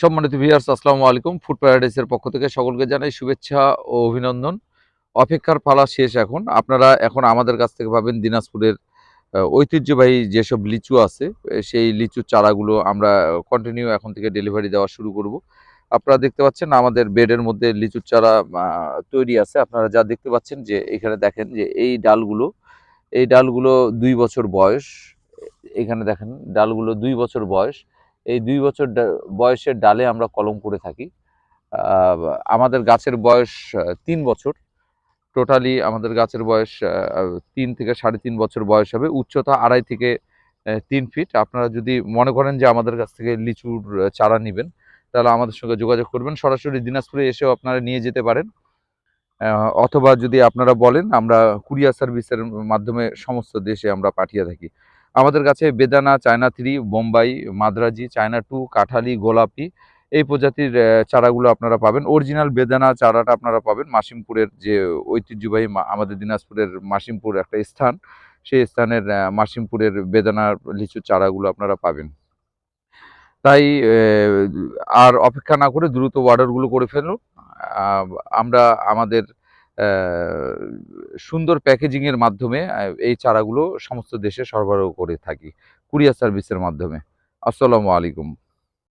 সম্মানিত ভিউয়ার্স আসসালামু আলাইকুম। ফুড প্যারাডাইসের পক্ষ থেকে সকলকে জানাই শুভেচ্ছা ও অভিনন্দন। অপেক্ষার পালা শেষ এখন। আপনারা এখন আমাদের কাছ থেকে পাবেন দিনাজপুরের ঐতিহ্যবাহী যেসব লিচু আছে সেই লিচুর চারাগুলো আমরা কন্টিনিউ এখন থেকে ডেলিভারি দেওয়া শুরু করব। আপনারা দেখতে পাচ্ছেন আমাদের বেডের মধ্যে লিচুর চারা তৈরি আছে। আপনারা যা দেখতে পাচ্ছেন যে, এখানে দেখেন যে, এই ডালগুলো এই ডালগুলো দুই বছর বয়স। এখানে দেখেন, ডালগুলো দুই বছর বয়স। এই দুই বছর বয়সের ডালে আমরা কলম করে থাকি। আমাদের গাছের বয়স তিন বছর। টোটালি আমাদের গাছের বয়স তিন থেকে সাড়ে তিন বছর বয়স হবে। উচ্চতা আড়াই থেকে তিন ফিট। আপনারা যদি মনে করেন যে আমাদের কাছ থেকে লিচুর চারা নেবেন, তাহলে আমাদের সঙ্গে যোগাযোগ করবেন। সরাসরি দিনাজপুরে এসেও আপনারা নিয়ে যেতে পারেন। অথবা যদি আপনারা বলেন, আমরা কুরিয়ার সার্ভিসের মাধ্যমে সমস্ত দেশে আমরা পাঠিয়ে থাকি। আমাদের কাছে বেদানা, চায়না থ্রি, বোম্বাই, মাদ্রাজি, চায়না টু, কাঠালি, গোলাপি, এই প্রজাতির চারাগুলো আপনারা পাবেন। অরিজিনাল বেদানা চারাটা আপনারা পাবেন মাসিমপুরের যে ঐতিহ্যবাহী আমাদের দিনাজপুরের মাসিমপুর একটা স্থান। সেই স্থানের মাসিমপুরের বেদানার লিচুর চারাগুলো আপনারা পাবেন। তাই আর অপেক্ষা না করে দ্রুত অর্ডারগুলো করে ফেলুন। আমরা আমাদের সুন্দর প্যাকেজিংয়ের মাধ্যমে এই চারাগুলো সমস্ত দেশে সরবরাহ করে থাকি, কুরিয়ার সার্ভিসের মাধ্যমে। আসসালামু আলাইকুম।